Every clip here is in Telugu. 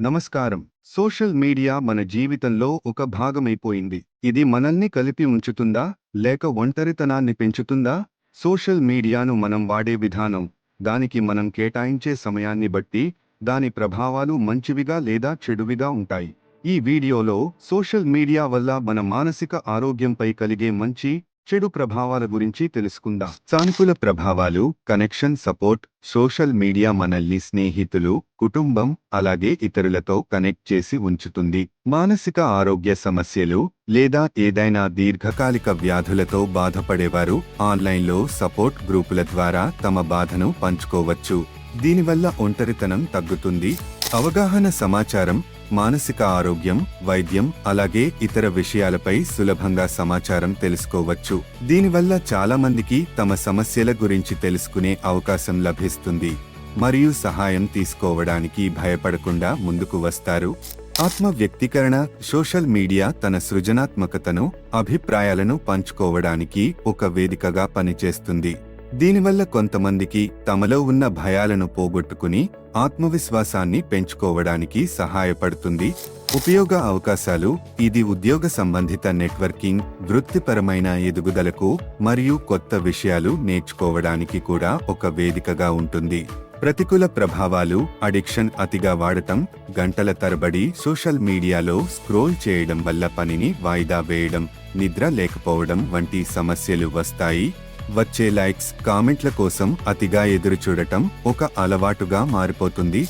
నమస్కారం. సోషల్ మీడియా మన జీవితంలో ఒక భాగమైపోయింది. ఇది మనల్ని కలిపి ఉంచుతుందా? లేక ఒంటరితనాన్ని పెంచుతుందా? సోషల్ మీడియాను మనం వాడే విధానం దానికి మనం కేటాయించే సమయాన్ని బట్టి దాని ప్రభావాలు మంచివిగా లేదా చెడువిగా ఉంటాయి. ఈ వీడియోలో సోషల్ మీడియా వల్ల మన మానసిక ఆరోగ్యంపై కలిగే మంచి చెడు ప్రభావాల గురించి తెలుసుకుందాం. సానుకూల ప్రభావాలు కనెక్షన్ సపోర్ట్ సోషల్ మీడియా మనల్ని స్నేహితులు కుటుంబం అలాగే ఇతరులతో కనెక్ట్ చేసి ఉంచుతుంది. మానసిక ఆరోగ్య సమస్యలు లేదా ఏదైనా దీర్ఘకాలిక వ్యాధులతో బాధపడేవారు ఆన్లైన్లో సపోర్ట్ గ్రూపుల ద్వారా తమ బాధను పంచుకోవచ్చు. దీనివల్ల ఒంటరితనం తగ్గుతుంది. అవగాహన సమాచారం మానసిక ఆరోగ్యం వైద్యం అలాగే ఇతర విషయాలపై సులభంగా సమాచారం తెలుసుకోవచ్చు. దీనివల్ల చాలా మందికి తమ సమస్యల గురించి తెలుసుకునే అవకాశం లభిస్తుంది. మరియు సహాయం తీసుకోవడానికి భయపడకుండా ముందుకు వస్తారు. ఆత్మ వ్యక్తీకరణ సోషల్ మీడియా తన సృజనాత్మకతను అభిప్రాయాలను పంచుకోవడానికి ఒక వేదికగా పనిచేస్తుంది. దీనివల్ల కొంతమందికి తమలో ఉన్న భయాలను పోగొట్టుకుని ఆత్మవిశ్వాసాన్ని పెంచుకోవడానికి సహాయపడుతుంది. ఉపయోగ అవకాశాలు ఇది ఉద్యోగ సంబంధిత నెట్వర్కింగ్ వృత్తిపరమైన ఎదుగుదలకు మరియు కొత్త విషయాలు నేర్చుకోవడానికి కూడా ఒక వేదికగా ఉంటుంది. ప్రతికూల ప్రభావాలు అడిక్షన్ అతిగా వాడటం గంటల తరబడి సోషల్ మీడియాలో స్క్రోల్ చేయడం వల్ల పనిని వాయిదా వేయడం నిద్ర లేకపోవడం వంటి సమస్యలు వస్తాయి. వచ్చే లైక్స్ కామెంట్ల కోసం అతిగా ఎదురుచూడటం ఒక అలవాటుగా మారిపోతుంది.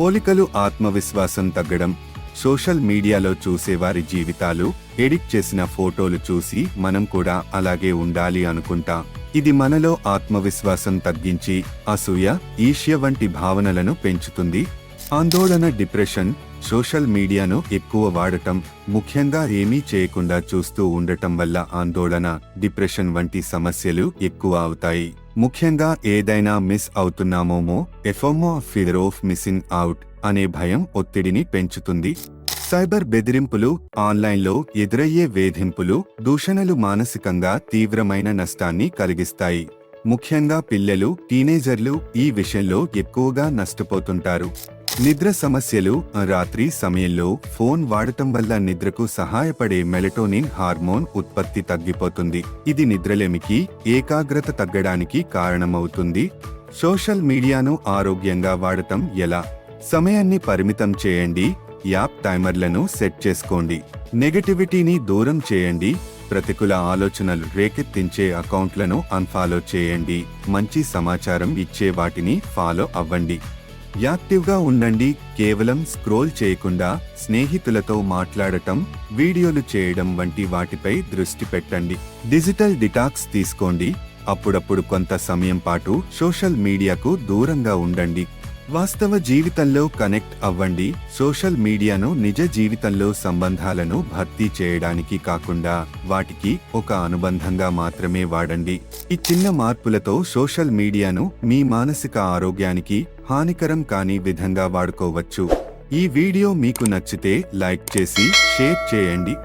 పోలికలు ఆత్మవిశ్వాసం తగ్గడం సోషల్ మీడియాలో చూసేవారి జీవితాలు ఎడిట్ చేసిన ఫోటోలు చూసి మనం కూడా అలాగే ఉండాలి అనుకుంటా. ఇది మనలో ఆత్మవిశ్వాసం తగ్గించి అసూయ ఈర్ష్య వంటి భావనలను పెంచుతుంది. ఆందోళన డిప్రెషన్ సోషల్ మీడియాను ఎక్కువ వాడటం ముఖ్యంగా ఏమీ చేయకుండా చూస్తూ ఉండటం వల్ల ఆందోళన డిప్రెషన్ వంటి సమస్యలు ఎక్కువ అవుతాయి. ముఖ్యంగా ఏదైనా మిస్ అవుతున్నామోమో ఎఫోమో ఫియర్ ఆఫ్ మిస్సింగ్ అవుట్ అనే భయం ఒత్తిడిని పెంచుతుంది. సైబర్ బెదిరింపులు ఆన్లైన్లో ఎదురయ్యే వేధింపులు దూషణలు మానసికంగా తీవ్రమైన నష్టాన్ని కలిగిస్తాయి. ముఖ్యంగా పిల్లలు టీనేజర్లు ఈ విషయంలో ఎక్కువగా నష్టపోతుంటారు. నిద్ర సమస్యలు రాత్రి సమయంలో ఫోన్ వాడటం వల్ల నిద్రకు సహాయపడే మెలటోనిన్ హార్మోన్ ఉత్పత్తి తగ్గిపోతుంది. ఇది నిద్రలేమికి ఏకాగ్రత తగ్గడానికి కారణమవుతుంది. సోషల్ మీడియాను ఆరోగ్యంగా వాడటం ఎలా? సమయాన్ని పరిమితం చేయండి. యాప్ టైమర్లను సెట్ చేసుకోండి. నెగటివిటీని దూరం చేయండి. ప్రతికూల ఆలోచనలు రేకెత్తించే అకౌంట్లను అన్ఫాలో చేయండి. మంచి సమాచారం ఇచ్చే వాటిని ఫాలో అవ్వండి. యాక్టివ్గా ఉండండి కేవలం స్క్రోల్ చేయకుండా స్నేహితులతో మాట్లాడటం వీడియోలు చేయడం వంటి వాటిపై దృష్టి పెట్టండి. డిజిటల్ డిటాక్స్ తీసుకోండి అప్పుడప్పుడు కొంత సమయం పాటు సోషల్ మీడియాకు దూరంగా ఉండండి. వాస్తవ జీవితంలో కనెక్ట్ అవ్వండి. సోషల్ మీడియాను నిజ జీవితంలో సంబంధాలను భర్తీ చేయడానికి కాకుండా వాటికి ఒక అనుబంధంగా మాత్రమే వాడండి. ఈ చిన్న మార్పులతో సోషల్ మీడియాను మీ మానసిక ఆరోగ్యానికి హానికరం కాని విధంగా వాడుకోవచ్చు. ఈ వీడియో మీకు నచ్చితే లైక్ చేసి షేర్ చేయండి.